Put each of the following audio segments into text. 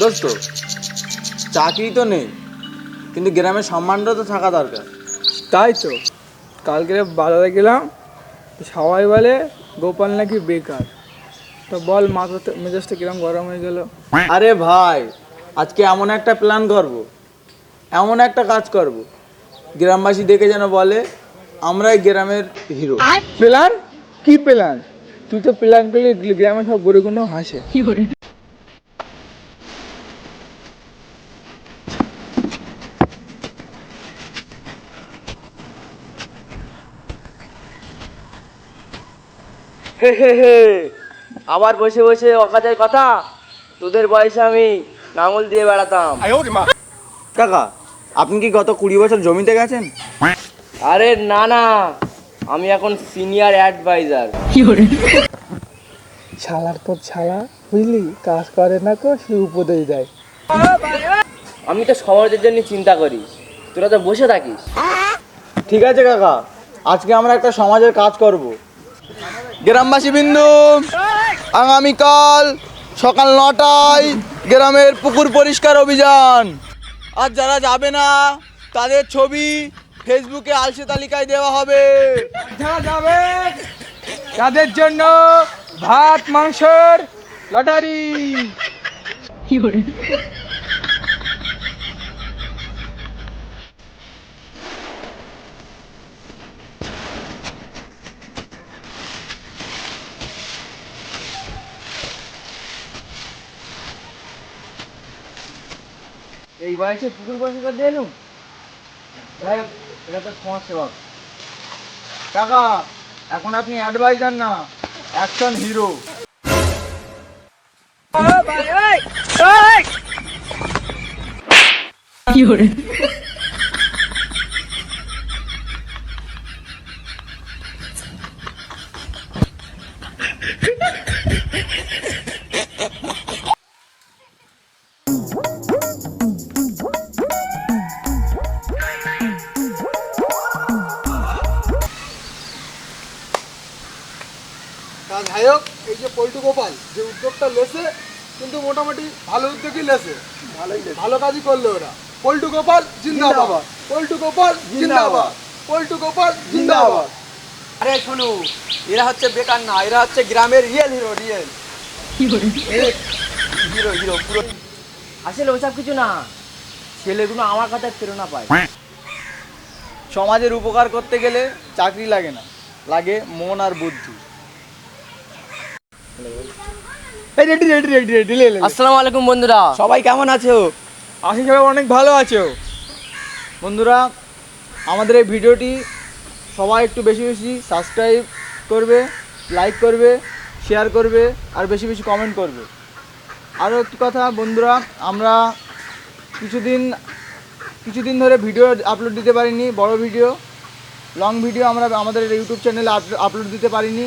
দোস্ত চাকরি তো নেই কিন্তু গ্রামের সম্মানটা তো থাকা দরকার। তাই তো কালকে বাজারে গেলাম সবাই বলে গোপাল নাকি বেকার। তো বল মাথা মেজাজটা কিরম গরম হয়ে গেল? আরে ভাই আজকে এমন একটা প্ল্যান করব এমন একটা কাজ করব গ্রামবাসী দেখে যেন বলে আমরাই গ্রামের হিরো প্ল্যান কি প্ল্যান তুই তো প্ল্যান করলে গ্রামে সব গরুগুলো হাসে। হে হে হে। আবার বসে বসে অকাজের কথা? তোদের বয়সে আমি নাঙল দিয়ে বেড়াতাম। কাকা আপনি কি গত কুড়ি বছর জমিতে গেছেন? আরে না না। আমি এখন সিনিয়র অ্যাডভাইজার ছালার পর ছালা বুঝলি? কাজ করে না কো সে উপদেশ দেয়। আমি তো সমাজের জন্য চিন্তা করি। তোরা তো বসে থাকিস। ঠিক আছে কাকা। আজকে আমরা একটা সমাজের কাজ করব। গ্রামবাসী বিন্দু আগামীকাল সকাল নটায় গ্রামের পুকুর পরিষ্কার অভিযান। আর যারা যাবে না তাদের ছবি ফেসবুকে আলসে তালিকায় দেওয়া হবে। যারা যাবে তাদের জন্য ভাত মাংসের লটারি। এই বয়সে পুকুর পরিষ্কার দিয়ে এলুম? ভাই এটা তো সমাজ সেবক কাকা এখন আপনি অ্যাডভাইজার না। অ্যাকশন হিরো তা যাই হোক এই যে পল্টু গোপাল যে উদ্যোগটা লেছে কিন্তু মোটামুটি ভালো উদ্যোগই লেছে। ভালো কাজই করল ওরা। পল্টু গোপাল জিন্দাবাদ। পল্টু গোপাল জিন্দাবাদ। পল্টু গোপাল জিন্দাবাদ। আরে শোনো এরা হচ্ছে বেকার না এরা হচ্ছে গ্রামের real hero real hero hero পুরো। আসলে ওসব কিছু না। ছেলেগুলো আমার কথায় প্রেরণা পায়। সমাজের উপকার করতে গেলে চাকরি লাগে না। লাগে মন আর বুদ্ধি। রেডি রেডি রেডি রেডি আসসালামু আলাইকুম বন্ধুরা। সবাই কেমন আছো? আশি সবাই অনেক ভালো আছো। বন্ধুরা আমাদের এই ভিডিওটি সবাই একটু বেশি বেশি সাবস্ক্রাইব করবে লাইক করবে শেয়ার করবে আর বেশি বেশি কমেন্ট করবে। আরও একটি কথা বন্ধুরা আমরা কিছুদিন কিছুদিন ধরে ভিডিও আপলোড দিতে পারিনি বড় ভিডিও লং ভিডিও আমরা আমাদের ইউটিউব চ্যানেলে আপলোড দিতে পারিনি।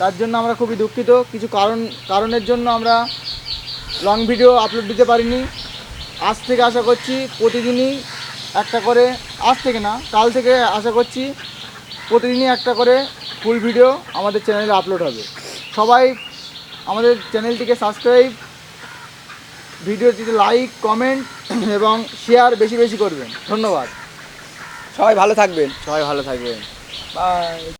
তার জন্য আমরা খুবই দুঃখিত। কিছু কারণ কারণের জন্য আমরা লং ভিডিও আপলোড দিতে পারিনি। আজ থেকে আশা করছি প্রতিদিনই একটা করে আজ থেকে না কাল থেকে আশা করছি প্রতিদিনই একটা করে ফুল ভিডিও আমাদের চ্যানেলে আপলোড হবে। সবাই আমাদের চ্যানেলটিকে সাবস্ক্রাইব ভিডিওটিতে লাইক কমেন্ট এবং শেয়ার বেশি বেশি করবেন। ধন্যবাদ। সবাই ভালো থাকবেন। সবাই ভালো থাকবেন। বাই